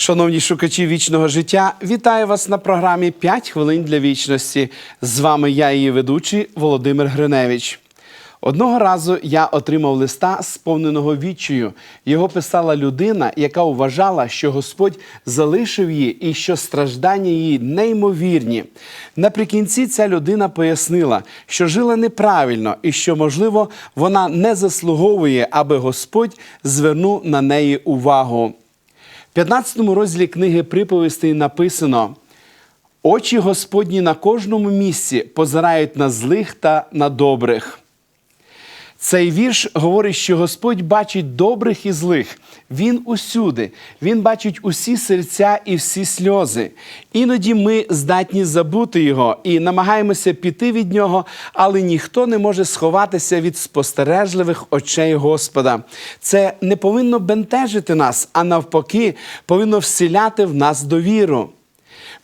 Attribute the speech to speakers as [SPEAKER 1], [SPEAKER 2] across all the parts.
[SPEAKER 1] Шановні шукачі вічного життя, вітаю вас на програмі «5 хвилин для вічності. З вами я, її ведучий Володимир Гриневич. Одного разу я отримав листа, сповненого відчаю. Його писала людина, яка вважала, що Господь залишив її і що страждання її неймовірні. Наприкінці ця людина пояснила, що жила неправильно і що, можливо, вона не заслуговує, аби Господь звернув на неї увагу. В 15 розділі книги приповістей написано: очі Господні на кожному місці позирають на злих та на добрих. Цей вірш говорить, що Господь бачить добрих і злих. Він усюди. Він бачить усі серця і всі сльози. Іноді ми здатні забути його і намагаємося піти від нього, але ніхто не може сховатися від спостережливих очей Господа. Це не повинно бентежити нас, а навпаки, повинно вселяти в нас довіру.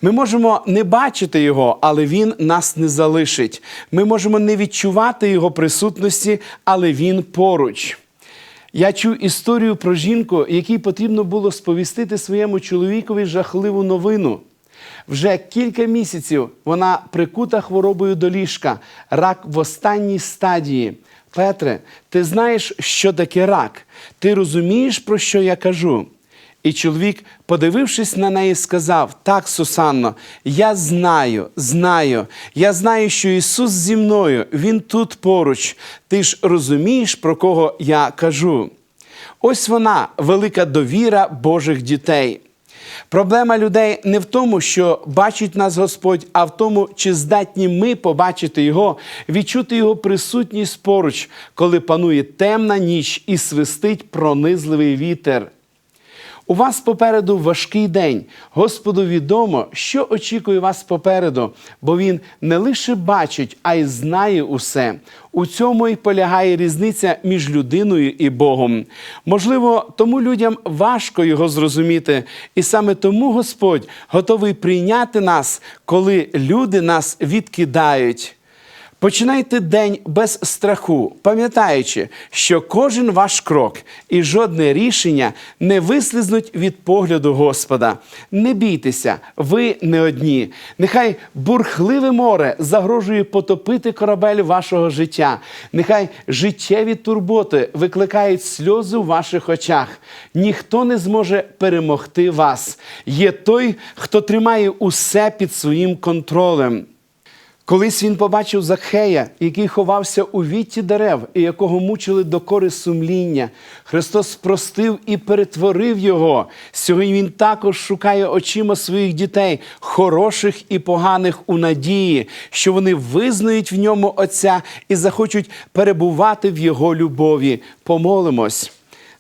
[SPEAKER 1] Ми можемо не бачити його, але він нас не залишить. Ми можемо не відчувати його присутності, але він поруч. Я чув історію про жінку, якій потрібно було сповістити своєму чоловікові жахливу новину. Вже кілька місяців вона прикута хворобою до ліжка, рак в останній стадії. Петре, ти знаєш, що таке рак? Ти розумієш, про що я кажу? І чоловік, подивившись на неї, сказав: Так, Сусанно, я знаю, знаю, я знаю, що Ісус зі мною, Він тут поруч. Ти ж розумієш, про кого я кажу. Ось вона, велика довіра Божих дітей. Проблема людей не в тому, що бачить нас Господь, а в тому, чи здатні ми побачити Його, відчути Його присутність поруч, коли панує темна ніч і свистить пронизливий вітер. У вас попереду важкий день. Господу відомо, що очікує вас попереду, бо Він не лише бачить, а й знає усе. У цьому й полягає різниця між людиною і Богом. Можливо, тому людям важко його зрозуміти, і саме тому Господь готовий прийняти нас, коли люди нас відкидають. Починайте день без страху, пам'ятаючи, що кожен ваш крок і жодне рішення не вислизнуть від погляду Господа. Не бійтеся, ви не одні. Нехай бурхливе море загрожує потопити корабель вашого життя. Нехай життєві турботи викликають сльози у ваших очах. Ніхто не зможе перемогти вас. Є той, хто тримає усе під своїм контролем. Колись він побачив Закхея, який ховався у вітті дерев і якого мучили докори сумління. Христос простив і перетворив його. Сьогодні він також шукає очима своїх дітей, хороших і поганих у надії, що вони визнають в ньому Отця і захочуть перебувати в Його любові. Помолимось.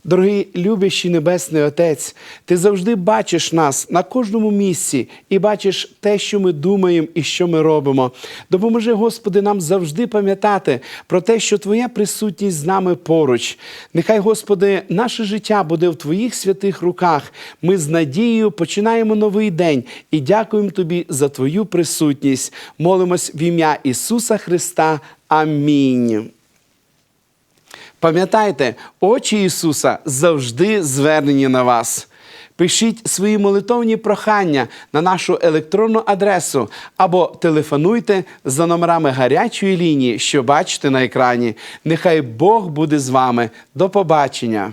[SPEAKER 1] Дорогий любящий Небесний Отець, ти завжди бачиш нас на кожному місці і бачиш те, що ми думаємо і що ми робимо. Допоможи, Господи, нам завжди пам'ятати про те, що Твоя присутність з нами поруч. Нехай, Господи, наше життя буде в Твоїх святих руках. Ми з надією починаємо новий день і дякуємо Тобі за Твою присутність. Молимось в ім'я Ісуса Христа. Амінь. Пам'ятайте, очі Ісуса завжди звернені на вас. Пишіть свої молитовні прохання на нашу електронну адресу або телефонуйте за номерами гарячої лінії, що бачите на екрані. Нехай Бог буде з вами. До побачення!